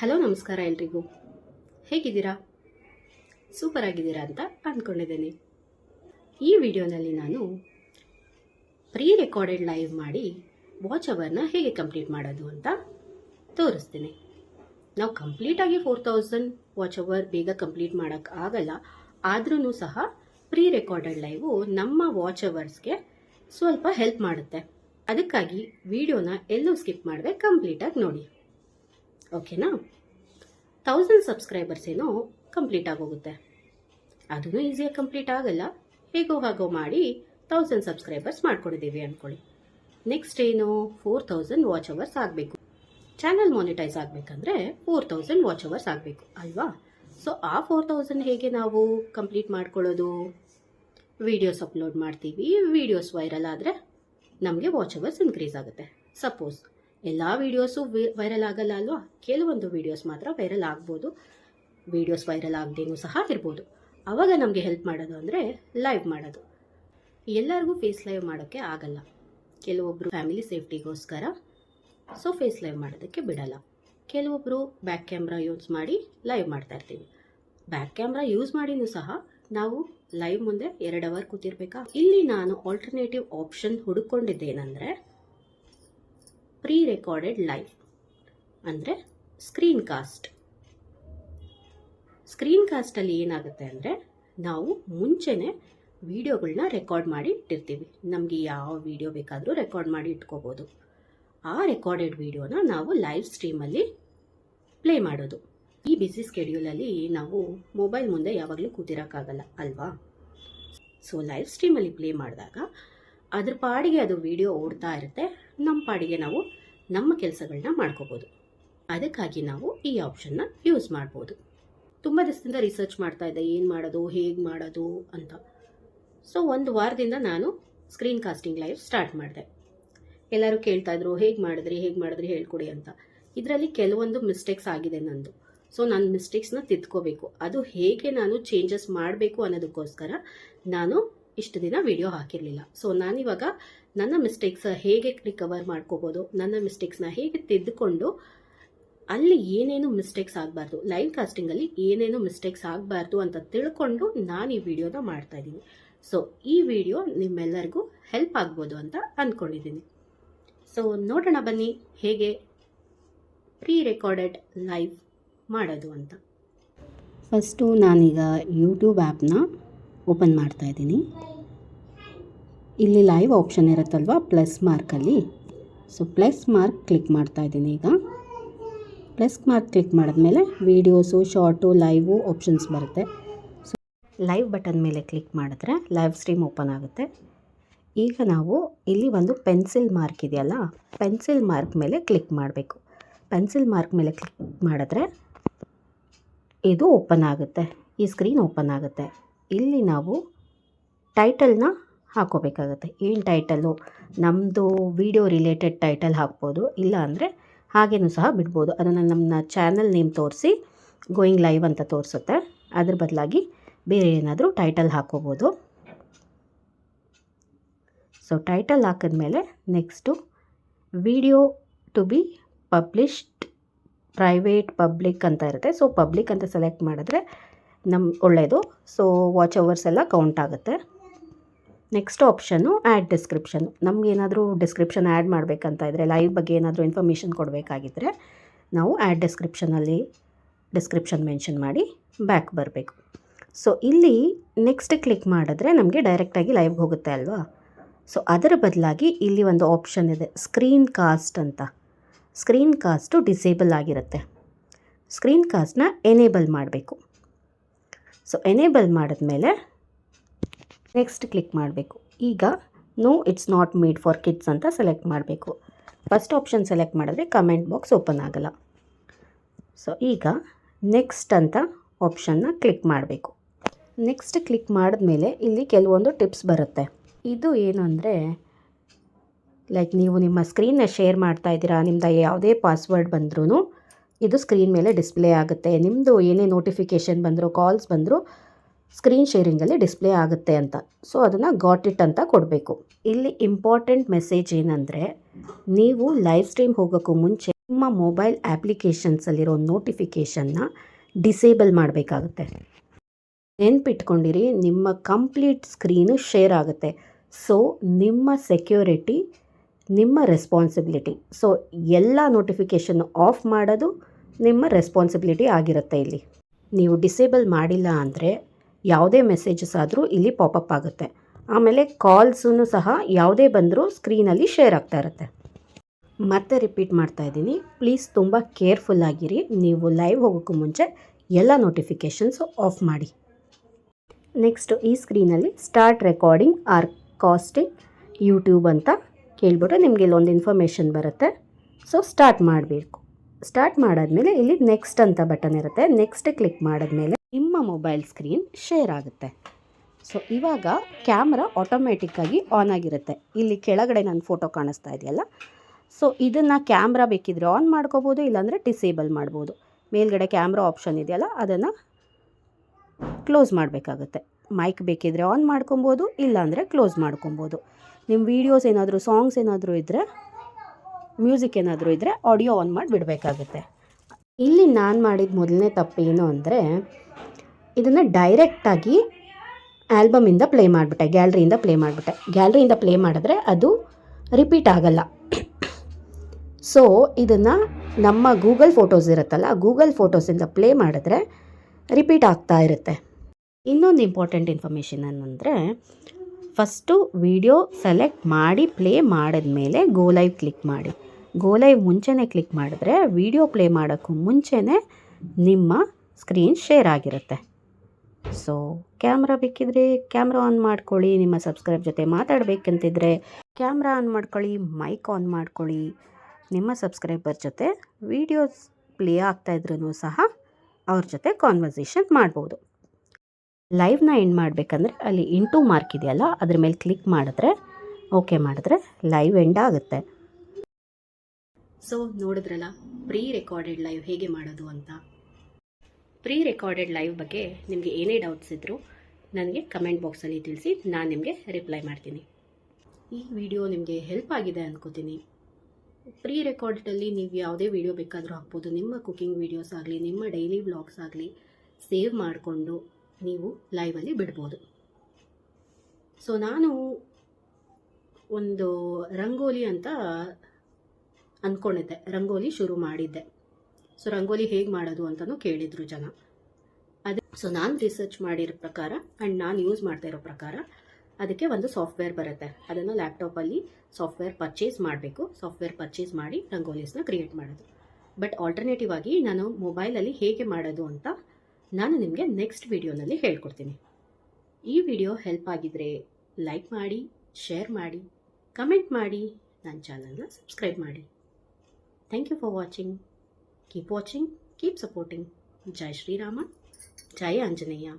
Hello, ನಮಸ್ಕಾರ ಎಲ್ರಿಗೂ. ಹೇಗಿದ್ದೀರಾ? ಸೂಪರ್ ಆಗಿದ್ದೀರಾ ಅಂತ ಅಂದ್ಕೊಂಡಿದ್ದೀನಿ. ಈ ವಿಡಿಯೋನಲ್ಲಿ ನಾನು ಪ್ರೀ ರೆಕಾರ್ಡೆಡ್ ಲೈವ್ ಮಾಡಿ ವಾಚ್ ಅವರ್ನ ಹೇಗೆ ಕಂಪ್ಲೀಟ್ ಮಾಡೋದು ಅಂತ ತೋರಿಸ್ತೀನಿ. ನಾವು ಕಂಪ್ಲೀಟಾಗಿ ಫೋರ್ ತೌಸಂಡ್ ವಾಚ್ ಅವರ್ ಬೇಗ ಕಂಪ್ಲೀಟ್ ಮಾಡೋಕ್ಕೆ ಆಗಲ್ಲ. ಆದ್ರೂ ಸಹ ಪ್ರೀ ರೆಕಾರ್ಡೆಡ್ ಲೈವು ನಮ್ಮ ವಾಚ್ ಅವರ್ಸ್ಗೆ ಸ್ವಲ್ಪ ಹೆಲ್ಪ್ ಮಾಡುತ್ತೆ. ಅದಕ್ಕಾಗಿ ವಿಡಿಯೋನ ಎಲ್ಲೂ ಸ್ಕಿಪ್ ಮಾಡದೆ ಕಂಪ್ಲೀಟಾಗಿ ನೋಡಿ. ಓಕೆನಾ? ತೌಸಂಡ್ ಸಬ್ಸ್ಕ್ರೈಬರ್ಸ್ ಏನೋ ಕಂಪ್ಲೀಟ್ ಆಗೋಗುತ್ತೆ. ಅದನ್ನು ಈಸಿಯಾಗಿ ಕಂಪ್ಲೀಟ್ ಆಗಲ್ಲ. ಹೇಗೋ ಹಾಗೋ ಮಾಡಿ ತೌಸಂಡ್ ಸಬ್ಸ್ಕ್ರೈಬರ್ಸ್ ಮಾಡ್ಕೊಂಡಿದ್ದೀವಿ ಅಂದ್ಕೊಳ್ಳಿ ನೆಕ್ಸ್ಟ್ ಏನು? ಫೋರ್ ತೌಸಂಡ್ ವಾಚ್ ಅವರ್ಸ್ ಆಗಬೇಕು. ಚಾನಲ್ ಮಾನಿಟೈಸ್ ಆಗಬೇಕಂದ್ರೆ ಫೋರ್ ತೌಸಂಡ್ ವಾಚ್ ಅವರ್ಸ್ ಆಗಬೇಕು, ಅಲ್ವಾ? ಸೊ ಆ ಫೋರ್ ತೌಸಂಡ್ ಹೇಗೆ ನಾವು ಕಂಪ್ಲೀಟ್ ಮಾಡ್ಕೊಳ್ಳೋದು? ವೀಡಿಯೋಸ್ ಅಪ್ಲೋಡ್ ಮಾಡ್ತೀವಿ. ವೀಡಿಯೋಸ್ ವೈರಲ್ ಆದರೆ ನಮಗೆ ವಾಚ್ ಅವರ್ಸ್ ಇನ್ಕ್ರೀಸ್ ಆಗುತ್ತೆ. ಸಪೋಸ್ ಎಲ್ಲ ವೀಡಿಯೋಸು ವೈರಲ್ ಆಗಲ್ಲ ಅಲ್ವಾ? ಕೆಲವೊಂದು ವೀಡಿಯೋಸ್ ಮಾತ್ರ ವೈರಲ್ ಆಗ್ಬೋದು. ವೀಡಿಯೋಸ್ ವೈರಲ್ ಆಗದೇನೂ ಸಹ ಇರ್ಬೋದು. ಆವಾಗ ನಮಗೆ ಹೆಲ್ಪ್ ಮಾಡೋದು ಅಂದರೆ ಲೈವ್ ಮಾಡೋದು. ಎಲ್ಲರಿಗೂ ಫೇಸ್ ಲೈವ್ ಮಾಡೋಕ್ಕೆ ಆಗಲ್ಲ. ಕೆಲವೊಬ್ಬರು ಫ್ಯಾಮಿಲಿ ಸೇಫ್ಟಿಗೋಸ್ಕರ ಸೊ ಫೇಸ್ ಲೈವ್ ಮಾಡೋದಕ್ಕೆ ಬಿಡಲ್ಲ. ಕೆಲವೊಬ್ಬರು ಬ್ಯಾಕ್ ಕ್ಯಾಮ್ರಾ ಯೂಸ್ ಮಾಡಿ ಲೈವ್ ಮಾಡ್ತಾ ಇರ್ತೀವಿ. ಬ್ಯಾಕ್ ಕ್ಯಾಮ್ರಾ ಯೂಸ್ ಮಾಡಿನೂ ಸಹ ನಾವು ಲೈವ್ ಮುಂದೆ ಎರಡು ಅವರ್ ಕೂತಿರ್ಬೇಕಾ? ಇಲ್ಲಿ ನಾನು ಆಲ್ಟರ್ನೇಟಿವ್ ಆಪ್ಷನ್ ಹುಡುಕೊಂಡಿದ್ದೇನೆಂದರೆ ಪ್ರೀ ರೆಕಾರ್ಡೆಡ್ ಲೈವ್ ಅಂದರೆ ಸ್ಕ್ರೀನ್ ಕಾಸ್ಟ್ ಸ್ಕ್ರೀನ್ ಕಾಸ್ಟಲ್ಲಿ ಏನಾಗುತ್ತೆ ಅಂದರೆ ನಾವು ಮುಂಚೆನೇ ವಿಡಿಯೋಗಳನ್ನ ರೆಕಾರ್ಡ್ ಮಾಡಿ ಇಟ್ಟಿರ್ತೀವಿ. ನಮಗೆ ಯಾವ ವಿಡಿಯೋ ಬೇಕಾದರೂ ರೆಕಾರ್ಡ್ ಮಾಡಿ ಇಟ್ಕೋಬೋದು. ಆ ರೆಕಾರ್ಡೆಡ್ ವಿಡಿಯೋನ ನಾವು ಲೈವ್ ಸ್ಟ್ರೀಮಲ್ಲಿ ಪ್ಲೇ ಮಾಡೋದು. ಈ ಬ್ಯುಸಿ ಸ್ಕೆಡ್ಯೂಲಲ್ಲಿ ನಾವು ಮೊಬೈಲ್ ಮುಂದೆ ಯಾವಾಗಲೂ ಕೂತಿರೋಕ್ಕಾಗಲ್ಲ, ಅಲ್ವಾ? ಸೊ ಲೈವ್ ಸ್ಟ್ರೀಮಲ್ಲಿ ಪ್ಲೇ ಮಾಡಿದಾಗ ಅದ್ರ ಪಾಡಿಗೆ ಅದು ವಿಡಿಯೋ ಓಡ್ತಾ ಇರುತ್ತೆ. ನಮ್ಮ ಪಾಡಿಗೆ ನಾವು ನಮ್ಮ ಕೆಲಸಗಳನ್ನ ಮಾಡ್ಕೋಬೋದು. ಅದಕ್ಕಾಗಿ ನಾವು ಈ ಆಪ್ಷನ್ನ ಯೂಸ್ ಮಾಡ್ಬೋದು. ತುಂಬ ದಿವಸದಿಂದ ರಿಸರ್ಚ್ ಮಾಡ್ತಾ ಇದ್ದೆ, ಏನು ಮಾಡೋದು, ಹೇಗೆ ಮಾಡೋದು ಅಂತ. ಸೊ, ಒಂದು ವಾರದಿಂದ ನಾನು ಸ್ಕ್ರೀನ್ ಕಾಸ್ಟಿಂಗ್ ಲೈವ್ ಸ್ಟಾರ್ಟ್ ಮಾಡಿದೆ. ಎಲ್ಲರೂ ಕೇಳ್ತಾ ಇದ್ರು, ಹೇಗೆ ಮಾಡಿದ್ರಿ ಹೇಗೆ ಮಾಡಿದ್ರಿ ಹೇಳ್ಕೊಡಿ ಅಂತ. ಇದರಲ್ಲಿ ಕೆಲವೊಂದು ಮಿಸ್ಟೇಕ್ಸ್ ಆಗಿದೆ ನಂದು. ಸೊ ನನ್ನ ಮಿಸ್ಟೇಕ್ಸ್ನ ತಿದ್ಕೋಬೇಕು. ಅದು ಹೇಗೆ ನಾನು ಚೇಂಜಸ್ ಮಾಡಬೇಕು ಅನ್ನೋದಕ್ಕೋಸ್ಕರ ನಾನು ಇಷ್ಟು ದಿನ ವಿಡಿಯೋ ಹಾಕಿರಲಿಲ್ಲ. ಸೊ ನಾನಿವಾಗ ನನ್ನ ಮಿಸ್ಟೇಕ್ಸ್ ಹೇಗೆ ರಿಕವರ್ ಮಾಡ್ಕೋಬೋದು, ನನ್ನ ಮಿಸ್ಟೇಕ್ಸ್ನ ಹೇಗೆ ತಿದ್ದುಕೊಂಡು ಅಲ್ಲಿ ಏನೇನು ಮಿಸ್ಟೇಕ್ಸ್ ಆಗಬಾರ್ದು ಲೈವ್ ಕಾಸ್ಟಿಂಗಲ್ಲಿ ಏನೇನು ಮಿಸ್ಟೇಕ್ಸ್ ಆಗಬಾರ್ದು ಅಂತ ತಿಳ್ಕೊಂಡು ನಾನು ಈ ವಿಡಿಯೋನ ಮಾಡ್ತಾ ಇದ್ದೀನಿ. ಸೊ ಈ ವಿಡಿಯೋ ನಿಮ್ಮೆಲ್ಲರಿಗೂ ಹೆಲ್ಪ್ ಆಗ್ಬೋದು ಅಂತ ಅಂದ್ಕೊಂಡಿದ್ದೀನಿ ಸೊ ನೋಡೋಣ ಬನ್ನಿ ಹೇಗೆ ಪ್ರೀ ರೆಕಾರ್ಡೆಡ್ ಲೈವ್ ಮಾಡೋದು ಅಂತ. ಫಸ್ಟು ನಾನೀಗ ಯೂಟ್ಯೂಬ್ ಆ್ಯಪ್ನ ಓಪನ್ ಮಾಡ್ತಾ ಇದ್ದೀನಿ. ಇಲ್ಲಿ ಲೈವ್ ಆಪ್ಷನ್ ಇರುತ್ತಲ್ವ? ಪ್ಲಸ್ ಮಾರ್ಕಲ್ಲಿ ಸೊ ಪ್ಲಸ್ ಮಾರ್ಕ್ ಕ್ಲಿಕ್ ಮಾಡ್ತಾ ಇದ್ದೀನಿ ಈಗ. ಪ್ಲಸ್ ಮಾರ್ಕ್ ಕ್ಲಿಕ್ ಮಾಡಿದ್ಮೇಲೆ ವೀಡಿಯೋಸು ಶಾರ್ಟು ಲೈವು ಆಪ್ಷನ್ಸ್ ಬರುತ್ತೆ. ಸೊ ಲೈವ್ ಬಟನ್ ಮೇಲೆ ಕ್ಲಿಕ್ ಮಾಡಿದ್ರೆ ಲೈವ್ ಸ್ಟ್ರೀಮ್ ಓಪನ್ ಆಗುತ್ತೆ. ಈಗ ನಾವು ಇಲ್ಲಿ ಒಂದು ಪೆನ್ಸಿಲ್ ಮಾರ್ಕ್ ಇದೆಯಲ್ಲ ಪೆನ್ಸಿಲ್ ಮಾರ್ಕ್ ಮೇಲೆ ಕ್ಲಿಕ್ ಮಾಡಬೇಕು. ಪೆನ್ಸಿಲ್ ಮಾರ್ಕ್ ಮೇಲೆ ಕ್ಲಿಕ್ ಮಾಡಿದ್ರೆ ಇದು ಓಪನ್ ಆಗುತ್ತೆ. ಈ ಸ್ಕ್ರೀನ್ ಓಪನ್ ಆಗುತ್ತೆ. ಇಲ್ಲಿ ನಾವು ಟೈಟಲ್ನ ಹಾಕೋಬೇಕಾಗತ್ತೆ. ಏನು ಟೈಟಲ್ಲು ನಮ್ಮದು ವಿಡಿಯೋ ರಿಲೇಟೆಡ್ ಟೈಟಲ್ ಹಾಕ್ಬೋದು. ಇಲ್ಲ ಅಂದರೆ ಹಾಗೇನೂ ಸಹ ಬಿಡ್ಬೋದು. ಅದನ್ನು ನಮ್ಮ ಚಾನಲ್ ನೇಮ್ ತೋರಿಸಿ ಗೋಯಿಂಗ್ ಲೈವ್ ಅಂತ ತೋರಿಸುತ್ತೆ. ಅದ್ರ ಬದಲಾಗಿ ಬೇರೆ ಏನಾದರೂ ಟೈಟಲ್ ಹಾಕೋಬೋದು. ಸೊ ಟೈಟಲ್ ಹಾಕಿದ್ಮೇಲೆ next video to be published private public ಅಂತ ಇರುತ್ತೆ. ಸೊ ಪಬ್ಲಿಕ್ ಅಂತ ಸೆಲೆಕ್ಟ್ ಮಾಡಿದ್ರೆ ನಮ್ಮ ಒಳ್ಳೆಯದು ಸೊ ವಾಚ್ ಅವರ್ಸ್ ಎಲ್ಲ ಕೌಂಟ್ ಆಗುತ್ತೆ. ನೆಕ್ಸ್ಟ್ ಆಪ್ಷನ್ನು ಆ್ಯಡ್ ಡಿಸ್ಕ್ರಿಪ್ಷನ್ ನಮಗೇನಾದರೂ ಡಿಸ್ಕ್ರಿಪ್ಷನ್ ಆ್ಯಡ್ ಮಾಡಬೇಕಂತ ಇದ್ದರೆ ಲೈವ್ ಬಗ್ಗೆ ಏನಾದರೂ ಇನ್ಫಾರ್ಮೇಷನ್ ಕೊಡಬೇಕಾಗಿದ್ದರೆ ನಾವು ಆ್ಯಡ್ ಡಿಸ್ಕ್ರಿಪ್ಷನಲ್ಲಿ ಡಿಸ್ಕ್ರಿಪ್ಷನ್ ಮೆನ್ಷನ್ ಮಾಡಿ ಬ್ಯಾಕ್ ಬರಬೇಕು. ಸೊ ಇಲ್ಲಿ ನೆಕ್ಸ್ಟ್ ಕ್ಲಿಕ್ ಮಾಡಿದ್ರೆ ನಮಗೆ ಡೈರೆಕ್ಟಾಗಿ ಲೈವ್ಗೆ ಹೋಗುತ್ತೆ ಅಲ್ವಾ? ಸೊ ಅದರ ಬದಲಾಗಿ ಇಲ್ಲಿ ಒಂದು ಆಪ್ಷನ್ ಇದೆ ಸ್ಕ್ರೀನ್ ಕಾಸ್ಟ್ ಅಂತ. ಸ್ಕ್ರೀನ್ ಕಾಸ್ಟು ಡಿಸೇಬಲ್ ಆಗಿರುತ್ತೆ. ಸ್ಕ್ರೀನ್ ಕಾಸ್ಟ್ನ ಎನೇಬಲ್ ಮಾಡಬೇಕು. ಸೊ ಎನೇಬಲ್ ಮಾಡಿದ್ಮೇಲೆ ನೆಕ್ಸ್ಟ್ ಕ್ಲಿಕ್ ಮಾಡಬೇಕು. ಈಗ no it's not made for kids ಅಂತ ಸೆಲೆಕ್ಟ್ ಮಾಡಬೇಕು. ಫಸ್ಟ್ ಆಪ್ಷನ್ ಸೆಲೆಕ್ಟ್ ಮಾಡಿದ್ರೆ ಕಮೆಂಟ್ ಬಾಕ್ಸ್ ಓಪನ್ ಆಗಲ್ಲ. ಸೊ ಈಗ ನೆಕ್ಸ್ಟ್ ಅಂತ ಆಪ್ಷನ್ನ ಕ್ಲಿಕ್ ಮಾಡಬೇಕು. ನೆಕ್ಸ್ಟ್ ಕ್ಲಿಕ್ ಮಾಡಿದ್ಮೇಲೆ ಇಲ್ಲಿ ಕೆಲವೊಂದು ಟಿಪ್ಸ್ ಬರುತ್ತೆ. ಇದು ಏನು ಅಂದರೆ ಲೈಕ್ ನೀವು ನಿಮ್ಮ ಸ್ಕ್ರೀನ್ನ ಶೇರ್ ಮಾಡ್ತಾ ಇದ್ದೀರಾ ನಿಮ್ಮದು ಯಾವುದೇ ಪಾಸ್ವರ್ಡ್ ಬಂದ್ರೂ ಇದು ಸ್ಕ್ರೀನ್ ಮೇಲೆ ಡಿಸ್ಪ್ಲೇ ಆಗುತ್ತೆ. ನಿಮ್ಮದು ಏನೇ ನೋಟಿಫಿಕೇಷನ್ ಬಂದರೂ ಕಾಲ್ಸ್ ಬಂದರೂ ಸ್ಕ್ರೀನ್ ಶೇರಿಂಗಲ್ಲಿ ಡಿಸ್ಪ್ಲೇ ಆಗುತ್ತೆ ಅಂತ. ಸೊ ಅದನ್ನು ಗಾಟ್ ಇಟ್ ಅಂತ ಕೊಡಬೇಕು. ಇಲ್ಲಿ ಇಂಪಾರ್ಟೆಂಟ್ ಮೆಸೇಜ್ ಏನಂದರೆ, ನೀವು ಲೈವ್ ಸ್ಟ್ರೀಮ್ ಹೋಗೋಕ್ಕೂ ಮುಂಚೆ ನಿಮ್ಮ ಮೊಬೈಲ್ ಆ್ಯಪ್ಲಿಕೇಶನ್ಸಲ್ಲಿರೋ ನೋಟಿಫಿಕೇಷನ್ನ ಡಿಸೇಬಲ್ ಮಾಡಬೇಕಾಗುತ್ತೆ. ನೆನ್ಪಿಟ್ಕೊಂಡಿರಿ, ನಿಮ್ಮ ಕಂಪ್ಲೀಟ್ ಸ್ಕ್ರೀನು ಶೇರ್ ಆಗುತ್ತೆ. ಸೊ ನಿಮ್ಮ ಸೆಕ್ಯೂರಿಟಿ ನಿಮ್ಮ ರೆಸ್ಪಾನ್ಸಿಬಿಲಿಟಿ ಸೊ ಎಲ್ಲ ನೋಟಿಫಿಕೇಷನ್ನು ಆಫ್ ಮಾಡೋದು ನಿಮ್ಮ ರೆಸ್ಪಾನ್ಸಿಬಿಲಿಟಿ ಆಗಿರುತ್ತೆ ಇಲ್ಲಿ. ನೀವು ಡಿಸೇಬಲ್ ಮಾಡಿಲ್ಲ ಅಂದರೆ ಯಾವುದೇ ಮೆಸೇಜಸ್ ಆದರೂ ಇಲ್ಲಿ ಪಾಪಪ್ ಆಗುತ್ತೆ. ಆಮೇಲೆ ಕಾಲ್ಸೂ ಸಹ ಯಾವುದೇ ಬಂದರೂ ಸ್ಕ್ರೀನಲ್ಲಿ ಶೇರ್ ಆಗ್ತಾ ಇರುತ್ತೆ. ಮತ್ತೆ ರಿಪೀಟ್ ಮಾಡ್ತಾ ಇದ್ದೀನಿ. ಪ್ಲೀಸ್ ತುಂಬ ಕೇರ್ಫುಲ್ ಆಗಿರಿ. ನೀವು ಲೈವ್ ಹೋಗೋಕ್ಕೂ ಮುಂಚೆ ಎಲ್ಲ ನೋಟಿಫಿಕೇಷನ್ಸು ಆಫ್ ಮಾಡಿ. ನೆಕ್ಸ್ಟು ಈ ಸ್ಕ್ರೀನಲ್ಲಿ start recording or casting YouTube ಅಂತ ಕೇಳಿಬಿಟ್ಟು ನಿಮಗೆ ಇಲ್ಲೊಂದು ಇನ್ಫಾರ್ಮೇಷನ್ ಬರುತ್ತೆ. ಸೊ ಸ್ಟಾರ್ಟ್ ಮಾಡಬೇಕು. ಸ್ಟಾರ್ಟ್ ಮಾಡಾದ್ಮೇಲೆ ಇಲ್ಲಿ ನೆಕ್ಸ್ಟ್ ಅಂತ ಬಟನ್ ಇರುತ್ತೆ. ನೆಕ್ಸ್ಟ್ ಕ್ಲಿಕ್ ಮಾಡಿದ್ಮೇಲೆ ನಿಮ್ಮ ಮೊಬೈಲ್ ಸ್ಕ್ರೀನ್ ಶೇರ್ ಆಗುತ್ತೆ. ಸೊ ಇವಾಗ ಕ್ಯಾಮ್ರಾ ಆಟೋಮೆಟಿಕ್ಕಾಗಿ ಆನ್ ಆಗಿರುತ್ತೆ. ಇಲ್ಲಿ ಕೆಳಗಡೆ ನನ್ನ ಫೋಟೋ ಕಾಣಿಸ್ತಾ ಇದೆಯಲ್ಲ? ಸೊ ಇದನ್ನು ಕ್ಯಾಮ್ರಾ ಬೇಕಿದ್ರೆ ಆನ್ ಮಾಡ್ಕೋಬೋದು, ಇಲ್ಲಾಂದರೆ ಡಿಸೇಬಲ್ ಮಾಡ್ಬೋದು. ಮೇಲ್ಗಡೆ ಕ್ಯಾಮ್ರಾ ಆಪ್ಷನ್ ಇದೆಯಲ್ಲ, ಅದನ್ನು ಕ್ಲೋಸ್ ಮಾಡಬೇಕಾಗುತ್ತೆ. ಮೈಕ್ ಬೇಕಿದ್ರೆ ಆನ್ ಮಾಡ್ಕೊಬೋದು, ಇಲ್ಲಾಂದರೆ ಕ್ಲೋಸ್ ಮಾಡ್ಕೊಬೋದು. ನಿಮ್ಮ ವೀಡಿಯೋಸ್ ಏನಾದರೂ ಸಾಂಗ್ಸ್ ಏನಾದರೂ ಇದ್ದರೆ ಮ್ಯೂಸಿಕ್ ಏನಾದರೂ ಇದ್ದರೆ ಆಡಿಯೋ ಆನ್ ಮಾಡಿ ಬಿಡಬೇಕಾಗುತ್ತೆ. ಇಲ್ಲಿ ನಾನು ಮಾಡಿದ ಮೊದಲನೇ ತಪ್ಪು ಏನು ಅಂದರೆ, ಇದನ್ನು ಡೈರೆಕ್ಟಾಗಿ ಆಲ್ಬಮಿಂದ ಪ್ಲೇ ಮಾಡಿಬಿಟ್ಟೆ ಗ್ಯಾಲ್ರಿಯಿಂದ ಪ್ಲೇ ಮಾಡಿಬಿಟ್ಟೆ. ಗ್ಯಾಲ್ರಿಯಿಂದ ಪ್ಲೇ ಮಾಡಿದ್ರೆ ಅದು ರಿಪೀಟ್ ಆಗಲ್ಲ. ಸೊ ಇದನ್ನು ನಮ್ಮ ಗೂಗಲ್ ಫೋಟೋಸ್ ಇರುತ್ತಲ್ಲ ಗೂಗಲ್ ಫೋಟೋಸಿಂದ ಪ್ಲೇ ಮಾಡಿದ್ರೆ ರಿಪೀಟ್ ಆಗ್ತಾ ಇರುತ್ತೆ. ಇನ್ನೊಂದು ಇಂಪಾರ್ಟೆಂಟ್ ಇನ್ಫಾರ್ಮೇಷನ್ ಏನಂದರೆ ಫಸ್ಟು ವಿಡಿಯೋ ಸೆಲೆಕ್ಟ್ ಮಾಡಿ ಪ್ಲೇ ಮಾಡಿದ್ಮೇಲೆ ಗೋ ಲೈವ್ ಕ್ಲಿಕ್ ಮಾಡಿ. ಗೋ ಲೈವ್ ಮುಂಚೆನೇ ಕ್ಲಿಕ್ ಮಾಡಿದ್ರೆ ವಿಡಿಯೋ ಪ್ಲೇ ಮಾಡೋಕ್ಕೂ ಮುಂಚೆನೇ ನಿಮ್ಮ ಸ್ಕ್ರೀನ್ ಶೇರ್ ಆಗಿರುತ್ತೆ. ಸೊ ಕ್ಯಾಮ್ರಾ ಬೇಕಿದ್ರೆ ಕ್ಯಾಮ್ರಾ ಆನ್ ಮಾಡ್ಕೊಳ್ಳಿ, ನಿಮ್ಮ ಸಬ್ಸ್ಕ್ರೈಬ್ ಜೊತೆ ಮಾತಾಡಬೇಕಂತಿದ್ರೆ ಕ್ಯಾಮ್ರಾ ಆನ್ ಮಾಡ್ಕೊಳ್ಳಿ ಮೈಕ್ ಆನ್ ಮಾಡ್ಕೊಳ್ಳಿ. ನಿಮ್ಮ ಸಬ್ಸ್ಕ್ರೈಬರ್ ಜೊತೆ ವೀಡಿಯೋಸ್ ಪ್ಲೇ ಆಗ್ತಾಯಿದ್ರೂ ಸಹ ಅವ್ರ ಜೊತೆ ಕಾನ್ವರ್ಸೇಷನ್ ಮಾಡ್ಬೋದು. ಲೈವ್ನ ಎಂಡ್ ಮಾಡಬೇಕಂದ್ರೆ ಅಲ್ಲಿ ಇಂಟು ಮಾರ್ಕ್ ಇದೆಯಲ್ಲ, ಅದ್ರ ಮೇಲೆ ಕ್ಲಿಕ್ ಮಾಡಿದ್ರೆ ಓಕೆ ಮಾಡಿದ್ರೆ ಲೈವ್ ಎಂಡ್ ಆಗುತ್ತೆ. ಸೊ ನೋಡಿದ್ರಲ್ಲ ಪ್ರೀ ರೆಕಾರ್ಡೆಡ್ ಲೈವ್ ಹೇಗೆ ಮಾಡೋದು ಅಂತ. ಪ್ರೀ ರೆಕಾರ್ಡೆಡ್ ಲೈವ್ ಬಗ್ಗೆ ನಿಮಗೆ ಏನೇ ಡೌಟ್ಸ್ ಇದ್ದರೂ ನನಗೆ ಕಮೆಂಟ್ ಬಾಕ್ಸಲ್ಲಿ ತಿಳಿಸಿ, ನಾನು ನಿಮಗೆ ರಿಪ್ಲೈ ಮಾಡ್ತೀನಿ. ಈ ವಿಡಿಯೋ ನಿಮಗೆ ಹೆಲ್ಪ್ ಆಗಿದೆ ಅನ್ಕೋತೀನಿ. ಪ್ರೀ ರೆಕಾರ್ಡೆಡಲ್ಲಿ ನೀವು ಯಾವುದೇ ವಿಡಿಯೋ ಬೇಕಾದರೂ ಹಾಕ್ಬೋದು. ನಿಮ್ಮ ಕುಕಿಂಗ್ ವೀಡಿಯೋಸ್ ಆಗಲಿ, ನಿಮ್ಮ ಡೈಲಿ ವ್ಲಾಗ್ಸ್ ಆಗಲಿ ಸೇವ್ ಮಾಡಿಕೊಂಡು ನೀವು ಲೈವಲ್ಲಿ ಬಿಡ್ಬೋದು. ಸೊ ನಾನು ಒಂದು ರಂಗೋಲಿ ಅಂತ ಅಂದ್ಕೊಂಡಿದ್ದೆ ರಂಗೋಲಿ ಶುರು ಮಾಡಿದ್ದೆ. ಸೊ ರಂಗೋಲಿ ಹೇಗೆ ಮಾಡೋದು ಅಂತಲೂ ಕೇಳಿದರು ಜನ. ಅದೇ ಸೊ ನಾನು ರಿಸರ್ಚ್ ಮಾಡಿರೋ ಪ್ರಕಾರ ಆ್ಯಂಡ್ ನಾನು ಯೂಸ್ ಮಾಡ್ತಾ ಇರೋ ಪ್ರಕಾರ ಅದಕ್ಕೆ ಒಂದು ಸಾಫ್ಟ್ವೇರ್ ಬರುತ್ತೆ. ಅದನ್ನು ಲ್ಯಾಪ್ಟಾಪಲ್ಲಿ ಸಾಫ್ಟ್ವೇರ್ ಪರ್ಚೇಸ್ ಮಾಡಬೇಕು. ಸಾಫ್ಟ್ವೇರ್ ಪರ್ಚೇಸ್ ಮಾಡಿ ರಂಗೋಲೀಸ್ನ ಕ್ರಿಯೇಟ್ ಮಾಡೋದು. ಬಟ್ ಆಲ್ಟರ್ನೇಟಿವ್ ಆಗಿ ನಾನು ಮೊಬೈಲಲ್ಲಿ ಹೇಗೆ ಮಾಡೋದು ಅಂತ ನಾನು ನಿಮಗೆ ನೆಕ್ಸ್ಟ್ ವಿಡಿಯೋನಲ್ಲಿ ಹೇಳ್ಕೊಡ್ತೀನಿ. ಈ ವಿಡಿಯೋ ಹೆಲ್ಪ್ ಆಗಿದ್ರೆ ಲೈಕ್ ಮಾಡಿ ಶೇರ್ ಮಾಡಿ ಕಮೆಂಟ್ ಮಾಡಿ ನನ್ನ ಚಾನಲ್ನ ಸಬ್ಸ್ಕ್ರೈಬ್ ಮಾಡಿ. Thank you for watching keep watching keep supporting जय श्री रामा जय आंजनेया